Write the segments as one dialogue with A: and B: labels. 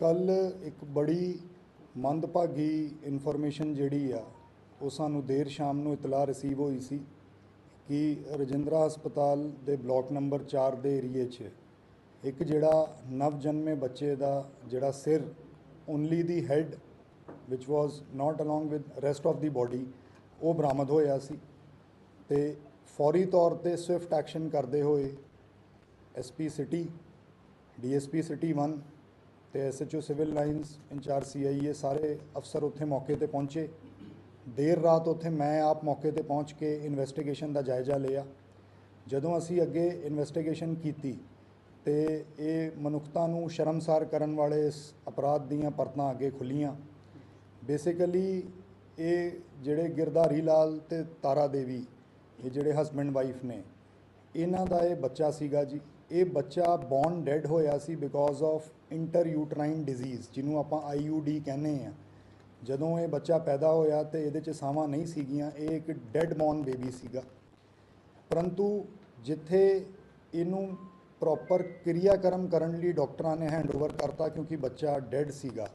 A: ਕੱਲ ਇੱਕ ਬੜੀ ਮੰਦਭਾਗੀ ਇਨਫੋਰਮੇਸ਼ਨ ਜਿਹੜੀ ਆ, ਉਹ ਸਾਨੂੰ ਦੇਰ ਸ਼ਾਮ ਨੂੰ ਇਤਲਾਹ ਰਿਸੀਵ ਹੋਈ ਸੀ ਕਿ ਰਜਿੰਦਰਾ ਹਸਪਤਾਲ ਦੇ ਬਲਾਕ ਨੰਬਰ 4 ਦੇ ਏਰੀਏ 'ਚ ਇੱਕ ਜਿਹੜਾ ਨਵਜਨਮੇ ਬੱਚੇ ਦਾ ਜਿਹੜਾ ਸਿਰ only the head which was not along with rest of the body, ਉਹ ਬਰਾਮਦ ਹੋਇਆ ਸੀ ਤੇ ਫੌਰੀ ਤੌਰ ਤੇ ਸਵਿਫਟ ਐਕਸ਼ਨ ਕਰਦੇ ਹੋਏ ਐਸਪੀ ਸਿਟੀ ਡੀਐਸਪੀ ਸਿਟੀ 1 ਤੇ SHO civil lines incharge CIA ਸਾਰੇ ਅਫਸਰ ਉੱਥੇ ਮੌਕੇ ਤੇ ਪਹੁੰਚੇ। ਦੇਰ ਰਾਤ ਉੱਥੇ ਮੈਂ ਆਪ ਮੌਕੇ ਤੇ ਪਹੁੰਚ ਕੇ ਇਨਵੈਸਟੀਗੇਸ਼ਨ ਦਾ ਜਾਇਜ਼ਾ ਲਿਆ। ਜਦੋਂ ਅਸੀਂ ਅੱਗੇ ਇਨਵੈਸਟੀਗੇਸ਼ਨ ਕੀਤੀ ਤੇ ਇਹ ਮਨੁੱਖਤਾ ਨੂੰ ਸ਼ਰਮਸਾਰ ਕਰਨ ਵਾਲੇ ਇਸ ਅਪਰਾਧ ਦੀਆਂ ਪਰਤਾਂ ਅੱਗੇ ਖੁੱਲੀਆਂ। ਬੇਸਿਕਲੀ ਇਹ ਜਿਹੜੇ ਗਿਰਧਾਰੀ ਲਾਲ ਤੇ ਤਾਰਾ ਦੇਵੀ, ਇਹ ਜਿਹੜੇ ਹਸਬੰਡ ਵਾਈਫ ਨੇ, ਇਹਨਾਂ ਦਾ ਇਹ ਬੱਚਾ ਸੀਗਾ ਜੀ। ਇਹ ਬੱਚਾ ਬੌਰਨ ਡੈਡ ਹੋਇਆ ਸੀ ਬਿਕੋਜ਼ ਆਫ ਇੰਟਰਯੂਟਰਾਈਨ ਡਿਜ਼ੀਜ਼, ਜਿਹਨੂੰ ਆਪਾਂ ਆਈਯੂਡੀ ਕਹਿੰਦੇ ਆ ਜਦੋਂ ਇਹ ਬੱਚਾ ਪੈਦਾ ਹੋਇਆ ਤੇ ਇਹਦੇ ਚ ਸਾਵਾਂ ਨਹੀਂ ਸੀਗੀਆਂ, ਇਹ ਇੱਕ ਡੈਡ ਬੌਰਨ ਬੇਬੀ ਸੀਗਾ। ਪਰੰਤੂ ਜਿੱਥੇ ਇਹਨੂੰ ਪ੍ਰੋਪਰ ਕਿਰਿਆਕਰਮ ਕਰਨ ਲਈ ਡਾਕਟਰਾਂ ਨੇ ਹੈਂਡਓਵਰ ਕਰਤਾ, ਕਿਉਂਕਿ ਬੱਚਾ ਡੈਡ ਸੀਗਾ,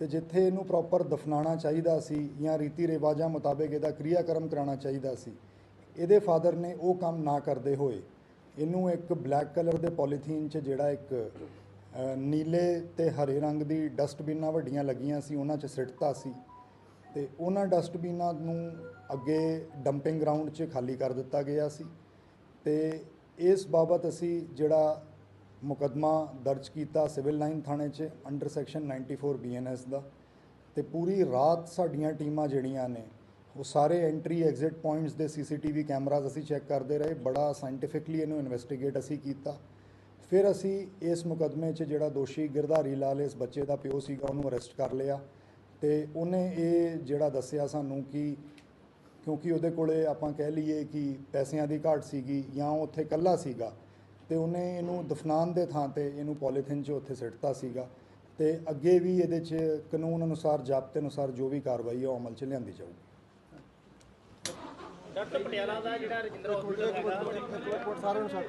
A: ਤੇ ਜਿੱਥੇ ਇਹਨੂੰ ਪ੍ਰੋਪਰ ਦਫਨਾਉਣਾ ਚਾਹੀਦਾ ਸੀ ਜਾਂ ਰੀਤੀ ਰਿਵਾਜਾਂ ਮੁਤਾਬਕ ਇਹਦਾ ਕਿਰਿਆਕਰਮ ਕਰਾਉਣਾ ਚਾਹੀਦਾ ਸੀ, ਇਹਦੇ ਫਾਦਰ ਨੇ ਉਹ ਕੰਮ ਨਾ ਕਰਦੇ ਹੋਏ, ਇਹਨੂੰ ਇੱਕ ਬਲੈਕ ਕਲਰ ਦੇ ਪੋਲੀਥੀਨ 'ਚ ਜਿਹੜਾ ਇੱਕ ਨੀਲੇ ਤੇ ਹਰੇ ਰੰਗ ਦੀ ਡਸਟਬਿਨਾਂ ਵੱਡੀਆਂ ਲੱਗੀਆਂ ਸੀ, ਉਹਨਾਂ 'ਚ ਸਿੱਟਤਾ ਸੀ ਤੇ ਉਹਨਾਂ ਡਸਟਬਿਨਾਂ ਨੂੰ ਅੱਗੇ ਡੰਪਿੰਗ ਗਰਾਊਂਡ 'ਚ ਖਾਲੀ ਕਰ ਦਿੱਤਾ ਗਿਆ ਸੀ ਤੇ ਇਸ ਬਾਬਤ ਅਸੀਂ ਜਿਹੜਾ ਮੁਕੱਦਮਾ ਦਰਜ ਕੀਤਾ ਸਿਵਲ ਲਾਈਨ ਥਾਣੇ 'ਚ ਅੰਡਰ ਸੈਕਸ਼ਨ 94 ਬੀਐਨਐਸ ਦਾ ਤੇ ਪੂਰੀ ਰਾਤ ਸਾਡੀਆਂ ਟੀਮਾਂ ਜਿਹੜੀਆਂ ਨੇ, ਉਹ ਸਾਰੇ ਐਂਟਰੀ ਐਗਜ਼ਿਟ ਪੁਆਇੰਟਸ ਦੇ ਸੀਸੀਟੀਵੀ ਕੈਮਰਾਜ਼ ਅਸੀਂ ਚੈੱਕ ਕਰਦੇ ਰਹੇ, ਬੜਾ ਸਾਇੰਟੀਫਿਕਲੀ ਇਹਨੂੰ ਇਨਵੈਸਟੀਗੇਟ ਅਸੀਂ ਕੀਤਾ ਫਿਰ ਅਸੀਂ ਇਸ ਮੁਕੱਦਮੇ 'ਚ ਜਿਹੜਾ ਦੋਸ਼ੀ ਗਿਰਧਾਰੀ ਲਾਲ, ਇਸ ਬੱਚੇ ਦਾ ਪਿਓ ਸੀਗਾ, ਉਹਨੂੰ ਅਰੈਸਟ ਕਰ ਲਿਆ ਤੇ ਉਹਨੇ ਇਹ ਜਿਹੜਾ ਦੱਸਿਆ ਸਾਨੂੰ ਕਿ ਕਿਉਂਕਿ ਉਹਦੇ ਕੋਲੇ ਆਪਾਂ ਕਹਿ ਲਈਏ ਕਿ ਪੈਸਿਆਂ ਦੀ ਘਾਟ ਸੀਗੀ ਜਾਂ ਉਹ ਉੱਥੇ ਇਕੱਲਾ ਸੀਗਾ ਤੇ ਉਹਨੇ ਇਹਨੂੰ ਦਫਨਾਨ ਦੇ ਥਾਂ ਤੇ ਇਹਨੂੰ ਪੋਲੀਥਿਨ 'ਚ ਉੱਥੇ ਸਿੱਟਤਾ ਸੀਗਾ ਤੇ ਅੱਗੇ ਵੀ ਇਹਦੇ 'ਚ ਕਾਨੂੰਨ ਅਨੁਸਾਰ, ਜ਼ਾਬਤੇ ਅਨੁਸਾਰ ਜੋ ਵੀ ਕਾਰਵਾਈ ਹੈ ਉਹ ਅਮਲ 'ਚ ਲਿਆਂਦੀ ਜਾਊਗੀ।
B: ਡਾਕਟਰ ਪਟਿਆਲਾ ਦਾ ਜਿਹੜਾ ਰਜਿੰਦਰ ਹਸਪੀਟਲ ਹੈਗਾ
C: ਕੋਟ ਸਾਰੇ ਨੂੰ ਛੱਡ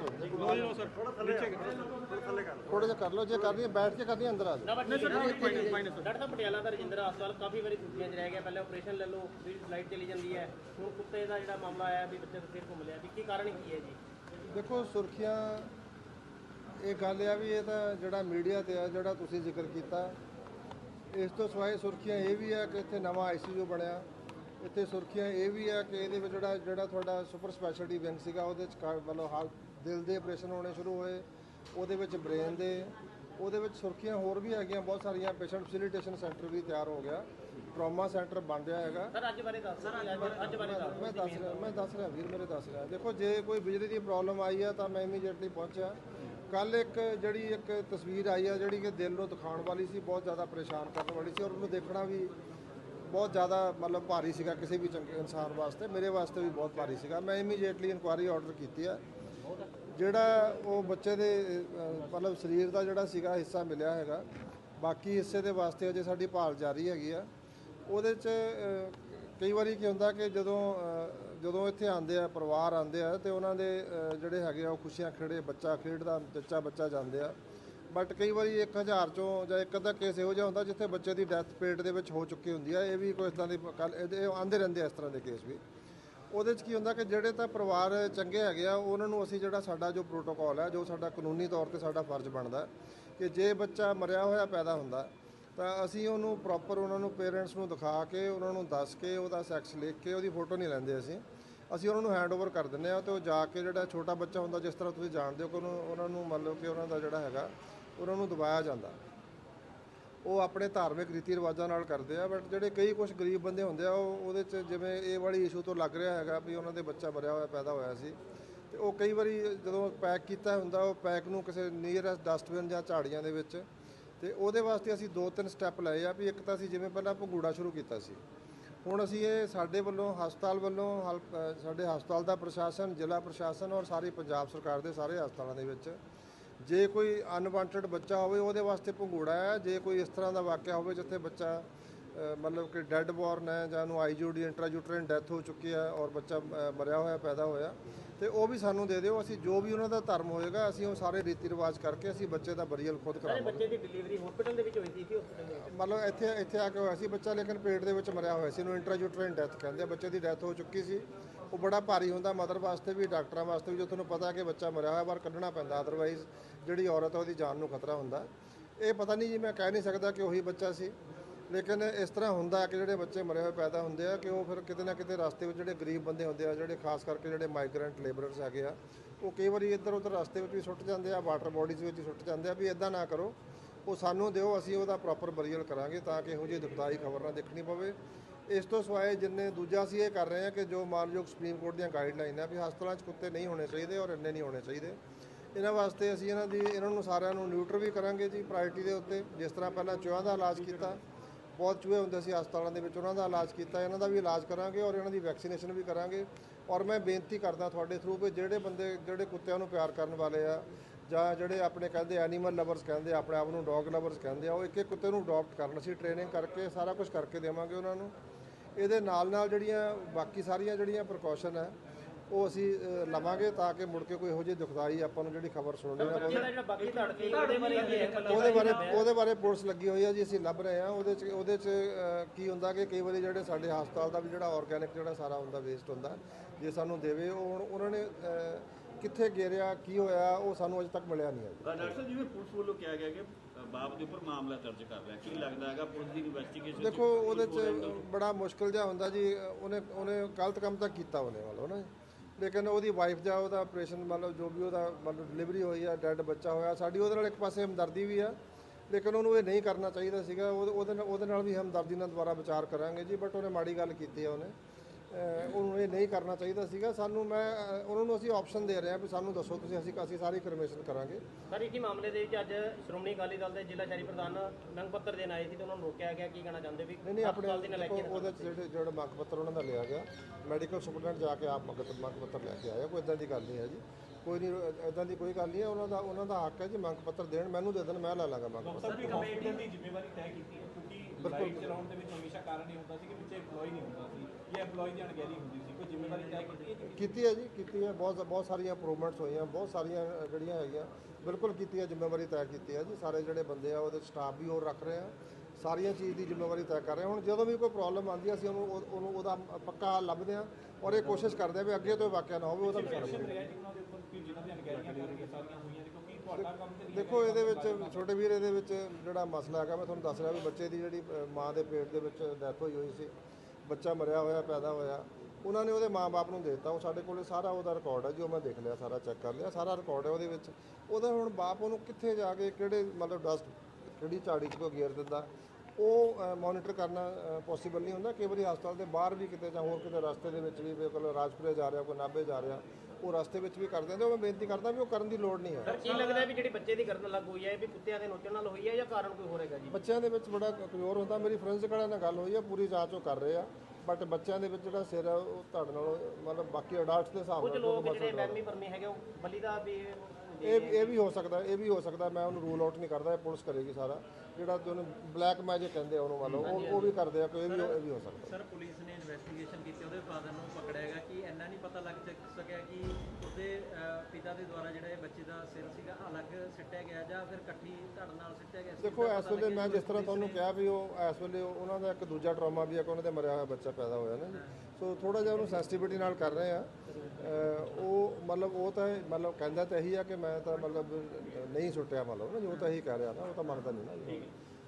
C: ਥੋੜਾ ਜਿਹਾ ਕਰ ਲਓ ਜੇ ਕਰਨੀ ਹੈ ਬੈਠ ਕੇ ਕਰਨੀ ਹੈ ਅੰਦਰ ਆ ਜਾਓ।
B: ਨਾ ਬਟ ਡਾਕਟਰ ਸਾਹਿਬ ਪਟਿਆਲਾ ਦਾ ਰਜਿੰਦਰ ਹਸਪਤਾਲ ਕਾਫੀ ਵਾਰੀ ਛੁੱਟੀਆਂ 'ਚ ਰਹਿ ਗਿਆ। ਪਹਿਲੇ ਆਪਰੇਸ਼ਨ ਲੈ ਲਓ ਫਿਰ ਫਲਾਈਟ ਚਲੀ ਜਾਂਦੀ ਹੈ। ਹੁਣ ਕੁੱਤੇ ਦਾ ਜਿਹੜਾ ਮਾਮਲਾ ਆਇਆ ਵੀ ਬੱਚੇ ਦਾ ਸਿਰ ਘੁੰਮ ਲਿਆ। ਵੀ ਕੀ ਕਾਰਨ ਕੀ ਹੈ ਜੀ?
C: ਦੇਖੋ ਸੁਰਖੀਆਂ ਇਹ ਗੱਲ ਆ ਵੀ ਇਹ ਤਾਂ ਜਿਹੜਾ ਮੀਡੀਆ ਤੇ ਆ ਜਿਹੜਾ ਤੁਸੀਂ ਜ਼ਿਕਰ ਕੀਤਾ ਇਸ ਤੋਂ ਸਿਵਾਏ ਸੁਰਖੀਆਂ ਇਹ ਵੀ ਆ ਕਿ ਇੱਥੇ ਨਵਾਂ ਆਈਸੀਯੂ ਬਣਿਆ। ਇੱਥੇ ਸੁਰਖੀਆਂ ਇਹ ਵੀ ਆ ਕਿ ਇਹਦੇ ਵਿੱਚ ਜਿਹੜਾ ਜਿਹੜਾ ਤੁਹਾਡਾ ਸੁਪਰ ਸਪੈਸ਼ਲਟੀ ਵਿੰਗ ਸੀਗਾ ਉਹਦੇ ਚ ਕਾ- ਮਤਲਬ ਹਾਲ ਦਿਲ ਦੇ ਆਪਰੇਸ਼ਨ ਹੋਣੇ ਸ਼ੁਰੂ ਹੋਏ। ਉਹਦੇ ਵਿੱਚ ਬ੍ਰੇਨ ਦੇ ਉਹਦੇ ਵਿੱਚ ਸੁਰਖੀਆਂ ਹੋਰ ਵੀ ਹੈਗੀਆਂ ਬਹੁਤ ਸਾਰੀਆਂ ਪੇਸ਼ੈਂਟ ਫੈਸਿਲਿਟੇਸ਼ਨ ਸੈਂਟਰ ਵੀ ਤਿਆਰ ਹੋ ਗਿਆ। ਟਰਾਮਾ ਸੈਂਟਰ ਬਣ ਰਿਹਾ ਹੈਗਾ।
B: ਸਰ ਅੱਜ ਬਾਰੇ ਦੱਸ ਸਰ ਅੱਜ ਬਾਰੇ ਦੱਸ
C: ਮੈਂ ਦੱਸ ਰਿਹਾ ਮੈਂ ਦੱਸ ਰਿਹਾ ਵੀਰ ਮੇਰੇ ਦੱਸ ਰਿਹਾ। ਦੇਖੋ ਜੇ ਕੋਈ ਬਿਜਲੀ ਦੀ ਪ੍ਰੋਬਲਮ ਆਈ ਆ ਤਾਂ ਮੈਂ ਇਮੀਡੀਏਟਲੀ ਪਹੁੰਚਿਆ। ਕੱਲ ਇੱਕ ਜਿਹੜੀ ਇੱਕ ਤਸਵੀਰ ਆਈ ਆ ਜਿਹੜੀ ਕਿ ਦਿਲ ਨੂੰ ਦਿਖਾਉਣ ਵਾਲੀ ਸੀ ਬਹੁਤ ਜ਼ਿਆਦਾ ਪਰੇਸ਼ਾਨ ਕਰਨ ਵਾਲੀ ਸੀ ਔਰ ਉਹਨੂੰ ਦੇਖਣਾ ਵੀ ਬਹੁਤ ਜ਼ਿਆਦਾ ਮਤਲਬ ਭਾਰੀ ਸੀਗਾ ਕਿਸੇ ਵੀ ਚੰਗੇ ਇਨਸਾਨ ਵਾਸਤੇ ਮੇਰੇ ਵਾਸਤੇ ਵੀ ਬਹੁਤ ਭਾਰੀ ਸੀਗਾ। ਮੈਂ ਇਮੀਡੀਏਟਲੀ ਇਨਕੁਆਇਰੀ ਆਰਡਰ ਕੀਤੀ ਆ। ਜਿਹੜਾ ਉਹ ਬੱਚੇ ਦੇ ਅਹ, ਮਤਲਬ ਸਰੀਰ ਦਾ ਜਿਹੜਾ ਸੀਗਾ ਹਿੱਸਾ ਮਿਲਿਆ ਹੈਗਾ ਬਾਕੀ ਹਿੱਸੇ ਦੇ ਵਾਸਤੇ ਅਜੇ ਸਾਡੀ ਭਾਲ ਜਾਰੀ ਹੈਗੀ ਆ। ਉਹਦੇ 'ਚ ਅਹ, ਕਈ ਵਾਰੀ ਕੀ ਹੁੰਦਾ ਕਿ ਜਦੋਂ ਅਹ, ਜਦੋਂ ਇੱਥੇ ਆਉਂਦੇ ਆ ਪਰਿਵਾਰ ਆਉਂਦੇ ਆ ਤੇ ਉਹਨਾਂ ਦੇ ਅਹ, ਜਿਹੜੇ ਹੈਗੇ ਆ ਉਹ ਖੁਸ਼ੀਆਂ ਖੇੜੇ ਬੱਚਾ ਖੇਡਦਾ ਬੱਚਾ ਬੱਚਾ ਜਾਂਦੇ ਆ। ਬਟ ਕਈ ਵਾਰੀ 1000 ਚੋਂ ਜਾਂ ਇੱਕ ਅੱਧਾ ਕੇਸ ਇਹੋ ਜਿਹਾ ਹੁੰਦਾ ਜਿੱਥੇ ਬੱਚੇ ਦੀ ਡੈਥ ਪੇਟ ਦੇ ਵਿੱਚ ਹੋ ਚੁੱਕੀ ਹੁੰਦੀ ਆ। ਇਹ ਵੀ ਕੋਈ ਇਦਾਂ ਦੀ ਕੱਲ ਇਹ ਆਉਂਦੇ ਰਹਿੰਦੇ ਆ ਇਸ ਤਰ੍ਹਾਂ ਦੇ ਕੇਸ ਵੀ। ਉਹਦੇ 'ਚ ਕੀ ਹੁੰਦਾ ਕਿ ਜਿਹੜੇ ਤਾਂ ਪਰਿਵਾਰ ਚੰਗੇ ਹੈਗੇ ਆ, ਉਹਨਾਂ ਨੂੰ ਅਸੀਂ ਜਿਹੜਾ ਸਾਡਾ ਜੋ ਪ੍ਰੋਟੋਕਾਲ ਹੈ ਜੋ ਸਾਡਾ ਕਾਨੂੰਨੀ ਤੌਰ ਤੇ ਸਾਡਾ ਫਰਜ਼ ਬਣਦਾ ਕਿ ਜੇ ਬੱਚਾ ਮਰਿਆ ਹੋਇਆ ਪੈਦਾ ਹੁੰਦਾ, ਤਾਂ ਅਸੀਂ ਉਹਨੂੰ ਪ੍ਰੋਪਰ ਉਹਨਾਂ ਨੂੰ ਪੇਰੈਂਟਸ ਨੂੰ ਦਿਖਾ ਕੇ, ਉਹਨਾਂ ਨੂੰ ਦੱਸ ਕੇ, ਉਹਦਾ ਸੈਕਸ ਲਿਖ ਕੇ, ਉਹਦੀ ਫੋਟੋ ਨਹੀਂ ਲੈਂਦੇ ਅਸੀਂ। ਅਸੀਂ ਉਹਨਾਂ ਨੂੰ ਹੈਂਡਓਵਰ ਕਰ ਦਿੰਦੇ ਆ ਤੇ ਉਹ ਜਾ ਕੇ ਜਿਹੜਾ ਛੋਟਾ ਬੱਚਾ ਹੁੰਦਾ, ਜਿਸ ਤਰ੍ਹਾਂ ਤੁਸੀਂ ਜਾਣਦੇ ਹੋ ਕਿ ਉਹਨੂੰ ਉਹਨਾਂ ਨੂੰ ਮੰਨ ਲਓ ਕਿ ਉਹਨਾਂ ਦਾ ਜਿਹੜਾ ਹੈਗਾ ਉਹਨਾਂ ਨੂੰ ਦਬਾਇਆ ਜਾਂਦਾ। ਉਹ ਆਪਣੇ ਧਾਰਮਿਕ ਰੀਤੀ ਰਿਵਾਜਾਂ ਨਾਲ ਕਰਦੇ ਆ ਬਟ ਜਿਹੜੇ ਕਈ ਕੁਝ ਗਰੀਬ ਬੰਦੇ ਹੁੰਦੇ ਆ, ਉਹ ਉਹਦੇ 'ਚ ਜਿਵੇਂ ਇਹ ਵਾਲੀ ਇਸ਼ੂ ਤੋਂ ਲੱਗ ਰਿਹਾ ਹੈਗਾ ਵੀ ਉਹਨਾਂ ਦੇ ਬੱਚਾ ਮਰਿਆ ਹੋਇਆ, ਪੈਦਾ ਹੋਇਆ ਸੀ। ਤੇ ਉਹ ਕਈ ਵਾਰੀ ਜਦੋਂ ਪੈਕ ਕੀਤਾ ਹੁੰਦਾ, ਉਹ ਪੈਕ ਨੂੰ ਕਿਸੇ ਨੀਅਰੈਸਟ ਡਸਟਬਿਨ ਜਾਂ ਝਾੜੀਆਂ ਦੇ ਵਿੱਚ ਤੇ ਉਹਦੇ ਵਾਸਤੇ ਅਸੀਂ ਦੋ ਤਿੰਨ ਸਟੈਪ ਲਏ ਆ ਵੀ ਇੱਕ ਤਾਂ ਅਸੀਂ ਜਿਵੇਂ ਪਹਿਲਾਂ ਭੰਗੂੜਾ ਸ਼ੁਰੂ ਕੀਤਾ ਸੀ। ਹੁਣ ਅਸੀਂ ਇਹ ਸਾਡੇ ਵੱਲੋਂ ਹਸਪਤਾਲ ਵੱਲੋਂ ਹਲ- ਸਾਡੇ ਹਸਪਤਾਲ ਦਾ ਪ੍ਰਸ਼ਾਸਨ, ਜ਼ਿਲ੍ਹਾ ਪ੍ਰਸ਼ਾਸਨ ਔਰ ਸਾਰੀ ਪੰਜਾਬ ਸਰਕਾਰ ਦੇ ਸਾਰੇ ਹਸਪਤਾਲਾਂ ਦੇ ਵਿੱਚ ਜੇ ਕੋਈ ਅਨਵਾਂਟਡ ਬੱਚਾ ਹੋਵੇ ਉਹਦੇ ਵਾਸਤੇ ਭੰਗੂੜਾ ਹੈ। ਜੇ ਕੋਈ ਇਸ ਤਰ੍ਹਾਂ ਦਾ ਵਾਕਿਆ ਹੋਵੇ ਜਿੱਥੇ ਬੱਚਾ ਮਤਲਬ ਕਿ ਡੈੱਡ ਬੋਰਨ ਹੈ ਜਾਂ ਨੂੰ ਆਈਜੀਓਡੀ ਇੰਟਰਾਜੂਟਰਨ ਡੈਥ ਹੋ ਚੁੱਕੀ ਹੈ ਔਰ ਬੱਚਾ ਮਰਿਆ ਹੋਇਆ ਪੈਦਾ ਹੋਇਆ ਤੇ ਉਹ ਵੀ ਸਾਨੂੰ ਦੇ ਦਿਓ। ਅਸੀਂ ਜੋ ਵੀ ਉਹਨਾਂ ਦਾ ਧਰਮ ਹੋਏਗਾ ਅਸੀਂ ਉਹ ਸਾਰੇ ਰੀਤੀ ਰਿਵਾਜ ਕਰਕੇ ਅਸੀਂ ਬੱਚੇ ਦਾ ਬਰੀਅਲ ਖੁਦ
B: ਸਾਰੇ
C: ਕਰਾਵਾਂਗੇ।
B: ਬੱਚੇ ਦੀ ਡਿਲੀਵਰੀ ਹਸਪੀਟਲ ਦੇ ਵਿੱਚ ਹੋਈ ਸੀ ਹਸਪੀਟਲ ਦੇ ਵਿੱਚ?
C: ਮਤਲਬ ਇੱਥੇ ਇੱਥੇ ਆ ਕੇ ਹੋਇਆ ਸੀ ਬੱਚਾ ਲੇਕਿਨ ਪੇਟ ਦੇ ਵਿੱਚ ਮਰਿਆ ਹੋਇਆ ਸੀ। ਇਹਨੂੰ ਇੰਟਰਾਜੂਟਰਨ ਡੈਥ ਕਹਿੰਦੇ ਆ। ਬੱਚੇ ਦੀ ਡੈਥ ਹੋ ਚੁੱਕੀ ਸੀ। ਉਹ ਬੜਾ ਭਾਰੀ ਹੁੰਦਾ, ਮਦਰ ਵਾਸਤੇ ਵੀ, ਡਾਕਟਰਾਂ ਵਾਸਤੇ ਵੀ, ਜੋ ਤੁਹਾਨੂੰ ਪਤਾ ਕਿ ਬੱਚਾ ਮਰਿਆ ਹੋਇਆ, ਬਾਹਰ ਕੱਢਣਾ ਪੈਂਦਾ ਅਦਰਵਾਈਜ਼ ਜਿਹੜੀ ਔਰਤ ਹੈ ਉਹਦੀ ਜਾਨ ਨੂੰ ਖਤਰਾ ਹੁੰਦਾ। ਇਹ ਪਤਾ ਨਹੀਂ ਜੀ, ਮੈਂ ਕਹਿ ਨਹੀਂ ਸਕਦਾ ਕਿ ਉਹੀ ਬੱਚਾ ਸੀ, ਲੇਕਿਨ ਇਸ ਤਰ੍ਹਾਂ ਹੁੰਦਾ ਕਿ ਜਿਹੜੇ ਬੱਚੇ ਮਰੇ ਹੋਏ ਪੈਦਾ ਹੁੰਦੇ ਆ, ਕਿ ਉਹ ਫਿਰ ਕਿਤੇ ਨਾ ਕਿਤੇ ਰਸਤੇ ਵਿੱਚ ਜਿਹੜੇ ਗਰੀਬ ਬੰਦੇ ਹੁੰਦੇ ਆ, ਜਿਹੜੇ ਖਾਸ ਕਰਕੇ ਜਿਹੜੇ ਮਾਈਗ੍ਰੈਂਟ ਲੇਬਰਰਸ ਹੈਗੇ ਆ, ਉਹ ਕਈ ਵਾਰੀ ਇੱਧਰ ਉੱਧਰ ਰਸਤੇ ਵਿੱਚ ਵੀ ਸੁੱਟ ਜਾਂਦੇ ਆ ਵਾਟਰ ਬੋਡੀਜ਼ ਵਿੱਚ ਵੀ ਸੁੱਟ ਜਾਂਦੇ ਆ, ਵੀ ਇਦਾਂ ਨਾ ਕਰੋ, ਉਹ ਸਾਨੂੰ ਦਿਓ, ਅਸੀਂ ਉਹਦਾ ਪ੍ਰੋਪਰ ਬਰੀਅਲ ਕਰਾਂਗੇ ਤਾਂ ਕਿ ਇਹੋ ਜਿਹੀ ਦੁਖਦਾਈ ਖਬਰ ਨਾ ਦੇਖਣੀ ਪਵੇ। ਇਸ ਤੋਂ ਸਿਵਾਏ ਜਿੰਨੇ ਦੂਜਾ ਅਸੀਂ ਇਹ ਕਰ ਰਹੇ ਹਾਂ ਕਿ ਜੋ ਮਾਨਯੋਗ ਸੁਪਰੀਮ ਕੋਰਟ ਦੀਆਂ ਗਾਈਡਲਾਈਨ ਆ ਵੀ ਹਸਪਤਾਲਾਂ 'ਚ ਕੁੱਤੇ ਨਹੀਂ ਹੋਣੇ ਚਾਹੀਦੇ ਔਰ ਇੰਨੇ ਨਹੀਂ ਹੋਣੇ ਚਾਹੀਦੇ। ਇਹਨਾਂ ਵਾਸਤੇ ਅਸੀਂ ਇਹਨਾਂ ਦੀ ਇਹਨਾਂ ਨੂੰ ਸਾਰਿਆਂ ਨੂੰ ਨਿਊਟਰ ਵੀ ਕਰਾਂਗੇ ਜੀ ਪ੍ਰਾਇੋਰਟੀ ਦੇ ਉੱਤੇ। ਜਿਸ ਤਰ੍ਹਾਂ ਪਹਿਲਾਂ ਚੂਹਿਆਂ ਦਾ ਇਲਾਜ ਕੀਤਾ ਬਹੁਤ ਚੂਹੇ ਹੁੰਦੇ ਸੀ ਹਸਪਤਾਲਾਂ ਦੇ ਵਿੱਚ ਉਹਨਾਂ ਦਾ ਇਲਾਜ ਕੀਤਾ ਇਹਨਾਂ ਦਾ ਵੀ ਇਲਾਜ ਕਰਾਂਗੇ ਔਰ ਇਹਨਾਂ ਦੀ ਵੈਕਸੀਨੇਸ਼ਨ ਵੀ ਕਰਾਂਗੇ। ਔਰ ਮੈਂ ਬੇਨਤੀ ਕਰਦਾ ਤੁਹਾਡੇ ਥਰੂ ਕਿ ਜਿਹੜੇ ਬੰਦੇ ਜਿਹੜੇ ਕੁੱਤਿਆਂ ਨੂੰ ਪਿਆਰ ਕਰਨ ਵਾਲੇ ਆ ਜਾਂ ਜਿਹੜੇ ਆਪਣੇ ਕਹਿੰਦੇ ਐਨੀਮਲ ਲਵਰਸ ਕਹਿੰਦੇ ਆ, ਆਪਣੇ ਆਪ ਨੂੰ ਡੌਗ ਲਵਰਸ ਕਹਿੰਦੇ ਆ ਉਹ ਇੱਕ ਇੱਕ ਕੁੱਤੇ ਨੂੰ ਅਡਾਪਟ ਕਰਨ ਅਸੀਂ ਟ੍ਰੇਨਿੰਗ ਕਰਕੇ ਸਾਰਾ ਕੁਝ ਕਰਕੇ ਦੇਵਾਂਗੇ ਉਹਨਾਂ ਨੂੰ। ਇਹਦੇ ਨਾਲ ਨਾਲ ਜਿਹੜੀਆਂ ਬਾਕੀ ਸਾਰੀਆਂ ਜਿਹੜੀਆਂ ਪ੍ਰੀਕਾਸ਼ਨ ਹੈ ਉਹ ਅਸੀਂ ਲਵਾਂਗੇ ਤਾਂ ਕਿ ਮੁੜ ਕੇ ਕੋਈ ਇਹੋ ਜਿਹੀ ਦੁਖਦਾਈ ਆਪਾਂ ਨੂੰ ਜਿਹੜੀ ਖਬਰ ਸੁਣਨੀ ਨਾ ਪਵੇ
B: ਬੱਚੇ ਦਾ ਜਿਹੜਾ ਬਾਕੀ ਧੜਕੇ ਉਹਦੇ ਬਾਰੇ
C: ਉਹਦੇ ਬਾਰੇ ਉਹਦੇ ਬਾਰੇ ਪੁਲਿਸ ਲੱਗੀ ਹੋਈ ਹੈ ਜੀ ਅਸੀਂ ਲੱਭ ਰਹੇ ਹਾਂ। ਉਹਦੇ ਚ ਉਹਦੇ ਚ ਕੀ ਹੁੰਦਾ ਕਿ ਕਈ ਵਾਰੀ ਜਿਹੜੇ ਸਾਡੇ ਹਸਪਤਾਲ ਦਾ ਵੀ ਜਿਹੜਾ ਆਰਗੈਨਿਕ ਜਿਹੜਾ ਸਾਰਾ ਹੁੰਦਾ ਵੇਸਟ ਹੁੰਦਾ ਜੇ ਸਾਨੂੰ ਦੇਵੇ ਉਹ ਉਹਨਾਂ ਨੇ ਕਿੱਥੇ ਗੇਰਿਆ ਕੀ ਹੋਇਆ ਉਹ ਸਾਨੂੰ ਅਜੇ ਤੱਕ ਮਿਲਿਆ ਨਹੀਂ ਹੈ
D: ਤਾਂ ਡਾਕਟਰ ਸਾਹਿਬ ਜਿਵੇਂ ਪੁਲਿਸ ਵੱਲੋਂ ਕਿਹਾ ਗਿਆ ਕਿ ਅ, ਬਾਪ ਦੇ ਉੱਪਰ ਮਾਮਲਾ ਦਰਜ ਕਰ ਲਿਆ। ਕੀ ਲੱਗਦਾ ਹੈਗਾ ਪੁਲਿਸ ਦੀ ਇਨਵੈਸਟੀਗੇਸ਼ਨ
C: ਦੇਖੋ ਉਹਦੇ ਚ ਬੜਾ ਮੁਸ਼ਕਲ ਜਿਹਾ ਹੁੰਦਾ ਜੀ ਉਹਨੇ ਉਹਨੇ ਗਲਤ ਕੰਮ ਤਾਂ ਕੀਤਾ ਉਹਨੇ ਮਤਲਬ ਨਾ। ਲੇਕਿਨ ਉਹਦੀ ਵਾਈਫ ਦਾ ਉਹਦਾ ਆਪਰੇਸ਼ਨ ਮਤਲਬ ਜੋ ਵੀ ਉਹਦਾ ਮਤਲਬ ਡਿਲੀਵਰੀ ਹੋਈ ਆ ਡੈਡ ਬੱਚਾ ਹੋਇਆ ਸਾਡੀ ਉਹਦੇ ਨਾਲ ਇੱਕ ਪਾਸੇ ਹਮਦਰਦੀ ਵੀ ਆ। ਲੇਕਿਨ ਉਹਨੂੰ ਇਹ ਨਹੀਂ ਕਰਨਾ ਚਾਹੀਦਾ ਸੀਗਾ ਉਹਦੇ ਉਹਦੇ ਨਾਲ ਉਹਦੇ ਨਾਲ ਵੀ ਹਮਦਰਦੀ ਨਾਲ ਦੁਬਾਰਾ ਵਿਚਾਰ ਕਰਾਂਗੇ ਜੀ ਬਟ ਉਹਨੇ ਮਾੜੀ ਗੱਲ ਕੀਤੀ ਆ ਉਹਨੇ। ਉਹਨੂੰ ਇਹ ਨਹੀਂ ਕਰਨਾ ਚਾਹੀਦਾ ਸੀਗਾ। ਸਾਨੂੰ ਮੈਂ ਉਹਨਾਂ ਨੂੰ ਅਸੀਂ ਆਪਸ਼ਨ ਦੇ ਰਹੇ ਹਾਂ ਵੀ ਸਾਨੂੰ ਦੱਸੋ ਤੁਸੀਂ ਅਸੀਂ ਅਸੀਂ ਸਾਰੀ ਇਨਫੋਰਮੇਸ਼ਨ ਕਰਾਂਗੇ।
B: ਸਰ ਇਸੇ ਮਾਮਲੇ ਦੇ ਵਿੱਚ ਅੱਜ ਸ਼੍ਰੋਮਣੀ ਅਕਾਲੀ ਦਲ ਦੇ ਜ਼ਿਲ੍ਹਾ ਸ਼ਹਿਰੀ ਪ੍ਰਧਾਨ ਮੰਗ ਪੱਤਰ ਦੇਣ ਆਏ ਸੀ ਤੇ ਉਹਨਾਂ ਨੂੰ ਰੋਕਿਆ ਗਿਆ। ਕੀ ਕਹਿਣਾ ਚਾਹੁੰਦੇ ਵੀ
C: ਨਹੀਂ ਨਹੀਂ ਆਪਣੇ ਦੇਖੋ, ਉਹਦੇ 'ਚ ਜਿਹੜੇ ਜਿਹੜਾ ਮੰਗ ਪੱਤਰ ਉਹਨਾਂ ਦਾ ਲਿਆ ਗਿਆ। ਮੈਡੀਕਲ ਸੁਪਰਡੈਂਟ ਜਾ ਕੇ ਆਪ ਮੰਗ ਮੰਗ ਪੱਤਰ ਲੈ ਕੇ ਆਇਆ। ਕੋਈ ਇਦਾਂ ਦੀ ਗੱਲ ਨਹੀਂ ਹੈ ਜੀ। ਕੋਈ ਨਹੀਂ ਇਦਾਂ ਦੀ ਕੋਈ ਗੱਲ ਨਹੀਂ ਹੈ। ਉਹਨਾਂ ਦਾ ਉਹਨਾਂ ਦਾ ਹੱਕ ਹੈ ਜੀ ਮੰਗ ਪੱਤਰ ਦੇਣ। ਮੈਨੂੰ ਦੇ ਦੇਣ ਮੈਂ ਲੈ ਲਾਂਗਾ ਮੰਗ ਪੱਤਰ।
E: ਵੀ ਹਸਪੀਟਲ ਦੀ ਜ਼ਿੰਮੇਵਾਰੀ ਤੈਅ ਕੀਤੀ ਹੈ ਕਿਉਂਕਿ ਲਾਈਟ ਚਲਾਉਣ ਦੇ ਵਿੱਚ ਹਮੇਸ਼ਾ ਕਾਰਨ ਇਹ ਹੁੰਦਾ ਸੀ ਕਿ ਵਿੱਚ EMPLOYE ਨਹੀਂ ਹੁੰਦਾ ਸੀ। ਜਾਂ EMPLOYE ਦੀ ਅਣਗਹਿਲੀ ਹੁੰਦੀ ਸੀ ਕੋਈ ਜ਼ਿੰਮੇਵਾਰੀ ਤੈਅ ਕੀਤੀ ਹੈ ਕਿ
C: ਕੀਤੀ ਹੈ ਜੀ ਕੀਤੀ ਹੈ। ਬਹੁਤ ਬਹੁਤ ਸਾਰੀਆਂ ਇੰਪਰੂਵਮੈਂਟਸ ਹੋਈਆਂ ਬਹੁਤ ਸਾਰੀਆਂ ਜਿਹੜੀਆਂ ਹੈਗੀਆਂ ਬਿਲਕੁਲ ਕੀਤੀ ਹੈ ਜ਼ਿੰਮੇਵਾਰੀ ਤੈਅ ਕੀਤੀ ਹੈ ਜੀ। ਸਾਰੇ ਜਿਹੜੇ ਬੰਦੇ ਆ ਉਹਦੇ ਸਟਾਫ ਵੀ ਹੋਰ ਰੱਖ ਰਹੇ ਆ। ਸਾਰੀਆਂ ਚੀਜ਼ ਦੀ ਜ਼ਿੰਮੇਵਾਰੀ ਤੈਅ ਕਰ ਰਹੇ ਹੁਣ ਜਦੋਂ ਵੀ ਕੋਈ ਪ੍ਰੋਬਲਮ ਆਉਂਦੀ ਹੈ ਅਸੀਂ ਉਹਨੂੰ ਉਹ- ਉਹਨੂੰ ਉਹਦਾ ਪੱਕਾ ਲੱਭਦੇ ਹਾਂ ਔਰ ਇਹ ਕੋਸ਼ਿਸ਼ ਕਰਦੇ ਹਾਂ ਵੀ ਅੱਗੇ ਤੋਂ ਇਹ ਵਾਕਿਆ ਨਾ ਹੋਵੇ ਉਹਦਾ ਵਿਚਾਰ
E: ਐਕਸ਼ਨ ਰਿਹਾ ਜੀ ਉਹਨਾਂ ਦੇ ਉੱਪਰ ਕਿ ਜਿਨ੍ਹਾਂ ਦੀਆਂ ਅਣਗਹਿਲੀਆਂ ਕਰਕੇ ਸਾਰੀਆਂ ਹੋਈਆਂ ਨੇ ਕਿਉਂਕਿ ਤੁਹਾਡਾ ਕੰਮ ਤੇ ਨਹੀਂ
C: ਦੇਖੋ ਇਹਦੇ ਵਿੱਚ ਛੋਟੇ ਵੀਰ ਇਹਦੇ ਵਿੱਚ ਜਿਹੜਾ ਮਸਲਾ ਹੈਗਾ ਮੈਂ ਤੁਹਾਨੂੰ ਦੱਸ ਰਿਹਾ ਵੀ ਬੱਚੇ ਦੀ ਜਿਹੜੀ ਅ, ਮਾਂ ਦੇ ਪੇਟ ਦੇ ਵਿੱਚ ਡੈਥ ਹੋਈ ਹੋਈ ਸੀ। ਬੱਚਾ ਮਰਿਆ ਹੋਇਆ, ਪੈਦਾ ਹੋਇਆ, ਉਹਨਾਂ ਨੇ ਉਹਦੇ ਮਾਂ-ਬਾਪ ਨੂੰ ਦੇ ਦਿੱਤਾ। ਉਹ ਸਾਡੇ ਕੋਲੇ ਸਾਰਾ ਉਹਦਾ ਰਿਕਾਰਡ ਹੈ ਜੀ, ਉਹ ਮੈਂ ਦੇਖ ਲਿਆ, ਸਾਰਾ ਚੈੱਕ ਕਰ ਲਿਆ, ਸਾਰਾ ਰਿਕਾਰਡ ਹੈ ਉਹਦੇ ਵਿੱਚ। ਉਹਦਾ ਹੁਣ ਬਾਪ ਉਹਨੂੰ ਕਿੱਥੇ ਜਾ ਕੇ, ਕਿਹੜੇ ਮਤਲਬ ਡਸਟ ਕਿਹੜੀ ਝਾੜੀ 'ਚ ਕੋਈ ਗੇਰ ਦਿੰਦਾ? ਉਹ ਮੋਨੀਟਰ ਕਰਨਾ ਪੋਸੀਬਲ ਨਹੀਂ ਹੁੰਦਾ। ਕਈ ਵਾਰੀ ਹਸਪਤਾਲ ਦੇ ਬਾਹਰ ਵੀ ਕਿਤੇ ਜਾਂ ਹੋਰ ਕਿਤੇ ਰਸਤੇ ਦੇ ਵਿੱਚ ਵੀ ਕੋਈ ਰਾਜਪੁਰੇ ਜਾ ਰਿਹਾ ਕੋਈ ਨਾਭੇ ਜਾ ਰਿਹਾ ਉਹ ਰਸਤੇ ਵਿੱਚ ਵੀ ਕਰ ਦਿੰਦੇ ਉਹ ਮੈਂ ਬੇਨਤੀ ਕਰਦਾ ਵੀ ਉਹ ਕਰਨ ਦੀ ਲੋੜ ਨਹੀਂ ਹੈ।
B: ਸਰ ਕੀ ਲੱਗਦਾ ਹੈ ਵੀ ਜਿਹੜੀ ਬੱਚੇ ਦੀ ਗਰਦਨ ਲੱਗ ਹੋਈ ਹੈ ਇਹ ਵੀ ਕੁੱਤਿਆਂ ਦੇ ਨੋਚਣ ਨਾਲ ਹੋਈ ਹੈ ਜਾਂ ਕਾਰਨ ਕੋਈ ਹੋਰ ਹੈਗਾ ਜੀ?
C: ਬੱਚਿਆਂ ਦੇ ਵਿੱਚ ਬੜਾ ਕਮਜ਼ੋਰ ਹੁੰਦਾ। ਮੇਰੀ ਫੋਰੈਂਸਿਕ ਵਾਲਿਆਂ ਨਾਲ ਗੱਲ ਹੋਈ ਆ ਪੂਰੀ ਜਾਂਚ ਉਹ ਕਰ ਰਹੇ ਆ। ਬਟ ਬੱਚਿਆਂ ਦੇ ਵਿੱਚ ਜਿਹੜਾ ਸਿਰ ਆ ਉਹ ਤੁਹਾਡੇ ਨਾਲੋਂ ਮਤਲਬ ਬਾਕੀ ਅਡਲਟਸ ਦੇ ਹਿਸਾਬ
B: ਕੁਝ
C: ਨਾਲ
B: ਲੋਕ ਜਿਹੜੇ ਵਹਿਮੀ ਭਰਮੀ ਹੈਗੇ ਉਹ ਬਲੀ ਦਾ ਵੀ
C: ਇਹ ਇਹ ਵੀ ਹੋ ਸਕਦਾ ਇਹ ਵੀ ਹੋ ਸਕਦਾ। ਮੈਂ ਉਹਨੂੰ ਰੂਲ ਆਊਟ ਨਹੀਂ ਕਰਦਾ ਇਹ ਪੁਲਿਸ ਕਰੇਗੀ ਸਾਰਾ। ਜਿਹੜਾ ਉਹਨੂੰ ਬਲੈਕ ਮੈਜਿਕ ਕਹਿੰਦੇ ਆ ਉਹਨੂੰ ਮੰਨ ਲਓ ਉਹ ਉਹ ਵੀ ਕਰਦੇ ਆ ਕੋਈ ਵੀ ਇਹ ਵੀ ਹੋ ਸਕਦਾ।
F: ਸਰ ਪੁਲਿਸ ਨੇ ਇਨਵੈਸਟੀਗੇਸ਼ਨ ਕੀਤੀ ਉਹਦੇ ਫਾਦਰ ਨੂੰ ਪਕੜਿਆ ਗਿਆ ਕਿ ਇੰਨਾ ਨਹੀਂ ਪਤਾ ਲੱਗ ਸਕਿਆ ਕਿ ਉਹਦੇ ਪਿਤਾ ਦੇ ਦੁਆਰਾ ਜਿਹੜਾ ਇਹ ਬੱਚੇ ਦਾ ਸਿਰ ਸੀਗਾ ਅਲੱਗ ਸਿੱਟਿਆ ਗਿਆ ਜਾਂ ਫਿਰ ਇਕੱਠੀ ਧੜ ਨਾਲ ਸਿੱਟਿਆ ਗਿਆ
C: ਦੇਖੋ ਇਸ ਵੇਲੇ ਮੈਂ ਜਿਸ ਤਰ੍ਹਾਂ ਤੁਹਾਨੂੰ ਕਿਹਾ ਵੀ ਉਹ ਇਸ ਵੇਲੇ ਉਹ- ਉਹਨਾਂ ਦਾ ਇੱਕ ਦੂਜਾ ਟਰਾਮਾ ਵੀ ਹੈ ਕਿ ਉਹਨਾਂ ਦੇ ਮਰਿਆ ਹੋਇਆ ਬੱਚਾ ਪੈਦਾ ਹੋਇਆ ਨਾ ਸੋ ਥੋੜਾ ਜਿਹਾ ਉਹਨੂੰ ਸੈਂਸਿਟੀਵਿਟੀ ਨਾਲ ਕਰ ਰਹੇ ਆ। ਉਹ ਮਤਲਬ ਉਹ ਤਾਂ ਮਤਲਬ ਕਹਿੰਦਾ ਤਾਂ ਇਹੀ ਆ ਕਿ ਮੈਂ ਤਾਂ ਮਤਲਬ ਨਹੀਂ ਸੁੱਟਿਆ ਮਤਲਬ ਨਾ ਜੋ ਤਾਂ ਇਹੀ ਕਹਿ ਰਿਹਾ ਨਾ ਉਹ ਤਾਂ ਮੰਨਦਾ ਨਹੀਂ ਨਾ।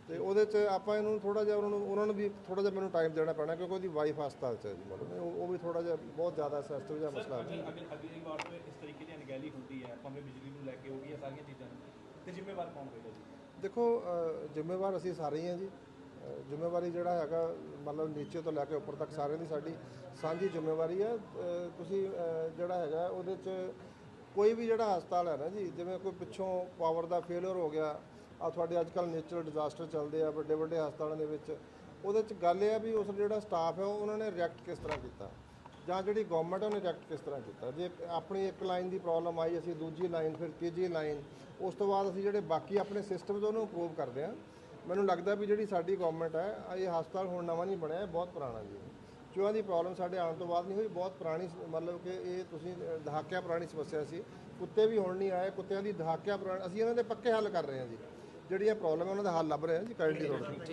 C: ਤੇ ਉਹਦੇ 'ਚ ਆਪਾਂ ਇਹਨੂੰ ਥੋੜਾ ਜਿਹਾ ਉਹਨਾਂ ਨੂੰ ਉਹਨਾਂ ਨੂੰ ਵੀ ਥੋੜਾ ਜਿਹਾ ਮੈਨੂੰ ਟਾਈਮ ਦੇਣਾ ਪੈਣਾ ਕਿਉਂਕਿ ਉਹਦੀ ਵਾਈਫ ਹਸਪਤਾਲ 'ਚ ਹੈ ਜੀ ਮਤਲਬ ਉਹ ਵੀ ਥੋੜਾ ਜਿਹਾ ਬਹੁਤ ਜ਼ਿਆਦਾ ਸੈਂਸਿਟਿਵ ਜਿਹਾ ਮਸਲਾ ਹੈ।
E: ਅਗਰ ਅਗਲੀ ਵਾਰ ਤੋਂ ਇਸ ਤਰੀਕੇ ਦੀ ਅਣਗਹਿਲੀ ਹੁੰਦੀ ਹੈ ਭਾਵੇਂ ਬਿਜਲੀ ਨੂੰ ਲੈ ਕੇ ਹੋਗੀ ਜਾਂ ਸਾਰੀਆਂ ਚੀਜ਼ਾਂ ਤੇ ਜ਼ਿੰਮੇਵਾਰ ਕੌਣ ਹੋਏਗਾ ਜੀ?
C: ਦੇਖੋ ਜ਼ਿੰਮੇਵਾਰ ਅਸੀਂ ਸਾਰੇ ਹੀ ਹਾਂ ਜੀ। ਜ਼ਿੰਮੇਵਾਰੀ ਜਿਹੜਾ ਹੈਗਾ, ਮਤਲਬ ਨੀਚੇ ਤੋਂ ਲੈ ਕੇ ਉੱਪਰ ਤੱਕ ਸਾਰਿਆਂ ਦੀ ਸਾਡੀ ਸਾਂਝੀ ਜ਼ਿੰਮੇਵਾਰੀ ਹੈ। ਤੁਸੀਂ ਜਿਹੜਾ ਹੈਗਾ, ਉਹਦੇ 'ਚ ਕੋਈ ਵੀ ਜਿਹੜਾ ਹਸਪਤਾਲ ਹੈ ਨਾ ਜੀ, ਜਿਵੇਂ ਕੋਈ ਪਿੱਛੋਂ ਪਾਵਰ ਦਾ ਫੇਲਿਅਰ ਹੋ ਗਿਆ ਆ ਤੁਹਾਡੇ ਅੱਜ ਕੱਲ ਨੇਚਰਲ ਡਿਜ਼ਾਸਟਰ ਚੱਲਦੇ ਆ ਵੱਡੇ ਵੱਡੇ ਹਸਪਤਾਲਾਂ ਦੇ ਵਿੱਚ, ਉਹਦੇ 'ਚ ਗੱਲ ਇਹ ਆ ਵੀ ਉਸ ਜਿਹੜਾ ਸਟਾਫ ਹੈ, ਉਹਨਾਂ ਨੇ ਰਿਐਕਟ ਕਿਸ ਤਰ੍ਹਾਂ ਕੀਤਾ? ਜਾਂ ਜਿਹੜੀ ਗਵਰਨਮੈਂਟ ਉਹਨੇ ਰਿਐਕਟ ਕਿਸ ਤਰ੍ਹਾਂ ਕੀਤਾ? ਜੇ ਆਪਣੀ ਇੱਕ ਲਾਈਨ ਦੀ ਪ੍ਰੋਬਲਮ ਆਈ, ਅਸੀਂ ਦੂਜੀ ਲਾਈਨ ਫਿਰ ਤੀਜੀ ਲਾਈਨ ਉਸ ਤੋਂ ਬਾਅਦ ਅਸੀਂ ਜਿਹੜੇ ਬਾਕੀ ਆਪਣੇ ਸਿਸਟਮ ਤੋਂ ਉਹਨੂੰ ਇੰਪਰੂਵ ਕਰਦੇ ਹਾਂ ਮੈਨੂੰ ਲੱਗਦਾ ਵੀ ਜਿਹੜੀ ਸਾਡੀ ਗਵਰਨਮੈਂਟ ਹੈ ਇਹ ਹਸਪਤਾਲ ਹੁਣ ਨਵਾਂ ਨਹੀਂ ਬਣਿਆ ਬਹੁਤ ਪੁਰਾਣਾ ਜੀ। ਚੂਹਿਆਂ ਦੀ ਪ੍ਰੋਬਲਮ ਸਾਡੇ ਆਉਣ ਤੋਂ ਬਾਅਦ ਨਹੀਂ ਹੋਈ ਬਹੁਤ ਪੁਰਾਣੀ ਮਤਲਬ ਕਿ ਇਹ ਤੁਸੀਂ ਦਹਾਕਿਆਂ ਪੁਰਾਣੀ ਸਮੱਸਿਆ ਸੀ। ਕੁੱਤੇ ਵੀ ਹੁਣ ਨਹੀਂ ਆਏ ਕੁੱਤਿਆਂ ਦੀ ਦਹਾਕਿਆਂ ਪੁਰਾਣੀ ਅਸੀਂ ਇਹਨਾਂ ਦੇ ਪੱਕੇ ਹੱਲ ਕਰ ਰਹੇ ਹਾਂ ਜੀ। ਜਿਹੜੀਆਂ ਪ੍ਰੋਬਲਮ ਹੈ ਉਹਨਾਂ ਦਾ ਹੱਲ ਲੱਭ ਰਹੇ ਹਾਂ ਜੀ ਕਾਇੰਡਲੀ ਥੋੜ੍ਹਾ